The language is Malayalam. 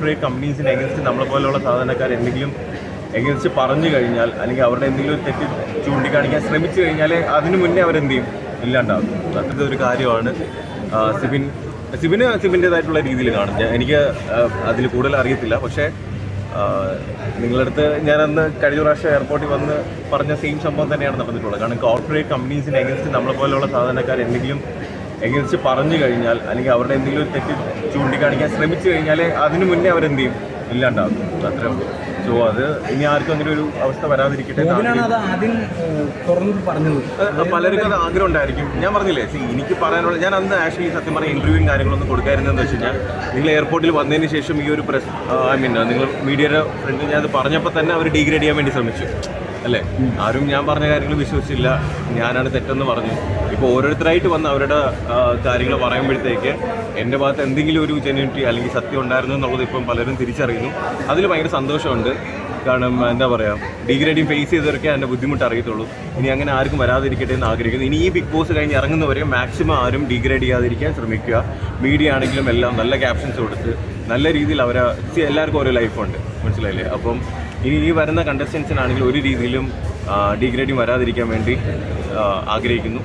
കോർപ്പറേറ്റ് കമ്പനീസിന് എഗൻസ്റ്റ് നമ്മളെ പോലെയുള്ള സാധാരണക്കാർ എന്തെങ്കിലും എഗൻസ്റ്റ് പറഞ്ഞു കഴിഞ്ഞാൽ അല്ലെങ്കിൽ അവരുടെ എന്തെങ്കിലും ഒരു തെറ്റ് ചൂണ്ടിക്കാണിക്കാൻ ശ്രമിച്ചു കഴിഞ്ഞാൽ അതിന് മുന്നേ അവരെന്ത് ചെയ്യും ഇല്ലാണ്ടാവും അത്തരത്തിൽ ഒരു കാര്യമാണ് സിബിൻ സിബിന് സിബിന്റെതായിട്ടുള്ള രീതിയിൽ കാണും. എനിക്ക് അതിൽ കൂടുതൽ അറിയത്തില്ല. പക്ഷേ നിങ്ങളടുത്ത് ഞാനന്ന് കഴിഞ്ഞ പ്രാവശ്യം എയർപോർട്ടിൽ വന്ന് പറഞ്ഞ സെയിം സംഭവം തന്നെയാണ് നടന്നിട്ടുള്ളത്. കാരണം കോർപ്പറേറ്റ് കമ്പനീസിന് എഗൻസ്റ്റ് നമ്മളെ പോലെയുള്ള സാധാരണക്കാർ എന്തെങ്കിലും എഗൻസ്റ്റ് പറഞ്ഞു കഴിഞ്ഞാൽ അല്ലെങ്കിൽ അവരുടെ എന്തെങ്കിലും ഒരു തെറ്റ് ചൂണ്ടിക്കാണിക്കാൻ ശ്രമിച്ചു കഴിഞ്ഞാൽ അതിന് മുന്നേ അവരെന്ത് ചെയ്യും? ഇല്ലാണ്ടാവും അത്രേ ഉള്ളൂ. സോ അത് ഇനി ആർക്കും അങ്ങനെ ഒരു അവസ്ഥ വരാതിരിക്കട്ടെ പലർക്കും അത് ആഗ്രഹം ഉണ്ടായിരിക്കും. ഞാൻ പറഞ്ഞില്ലേ എനിക്ക് പറയാനുള്ള ഞാൻ അന്ന് ആക്ച്വലി സത്യം പറഞ്ഞ ഇന്റർവ്യൂവും കാര്യങ്ങളൊന്നും കൊടുക്കായിരുന്നെന്ന് വെച്ച് കഴിഞ്ഞാൽ നിങ്ങൾ എയർപോർട്ടിൽ വന്നതിന് ശേഷം ഈ ഒരു പ്രസ് ഐ മീൻ നിങ്ങൾ മീഡിയയുടെ ഫ്രണ്ടിൽ ഞാൻ അത് പറഞ്ഞപ്പോൾ തന്നെ അവർ ഡീഗ്രേഡ് ചെയ്യാൻ വേണ്ടി ശ്രമിച്ചു. അല്ലേ? ആരും ഞാൻ പറഞ്ഞ കാര്യങ്ങൾ വിശ്വസിച്ചില്ല. ഞാനാണ് തെറ്റെന്ന് പറഞ്ഞു. ഇപ്പോൾ ഓരോരുത്തരായിട്ട് വന്ന് അവരുടെ കാര്യങ്ങൾ പറയുമ്പോഴത്തേക്ക് എന്റെ ഭാഗത്ത് എന്തെങ്കിലും ഒരു ജെന്യൂനിറ്റി അല്ലെങ്കിൽ സത്യം ഉണ്ടായിരുന്നു എന്നുള്ളത് ഇപ്പം പലരും തിരിച്ചറിയുന്നു. അതിൽ ഭയങ്കര സന്തോഷമുണ്ട്. കാരണം എന്താ പറയുക ഡിഗ്രേഡിങ് ഫേസ് ചെയ്തവരൊക്കെ എന്റെ ബുദ്ധിമുട്ട് അറിയത്തുള്ളൂ. ഇനി അങ്ങനെ ആർക്കും വരാതിരിക്കട്ടെ എന്ന് ആഗ്രഹിക്കുന്നു. ഇനി ഈ ബിഗ് ബോസ് കഴിഞ്ഞ് ഇറങ്ങുന്നവരെ മാക്സിമം ആരും ഡിഗ്രേഡ് ചെയ്യാതിരിക്കാൻ ശ്രമിക്കുക. മീഡിയ ആണെങ്കിലും എല്ലാം നല്ല ക്യാപ്ഷൻസ് കൊടുത്ത് നല്ല രീതിയിൽ അവരെ എല്ലാവർക്കും ഓരോ ലൈഫുണ്ട് മനസ്സിലായില്ലേ? അപ്പം ഇനി ഈ വരുന്ന കണ്ടസ്റ്റൻസിനാണെങ്കിൽ ഒരു രീതിയിലും ഡിഗ്രേഡിങ് വരാതിരിക്കാൻ വേണ്ടി ആഗ്രഹിക്കുന്നു.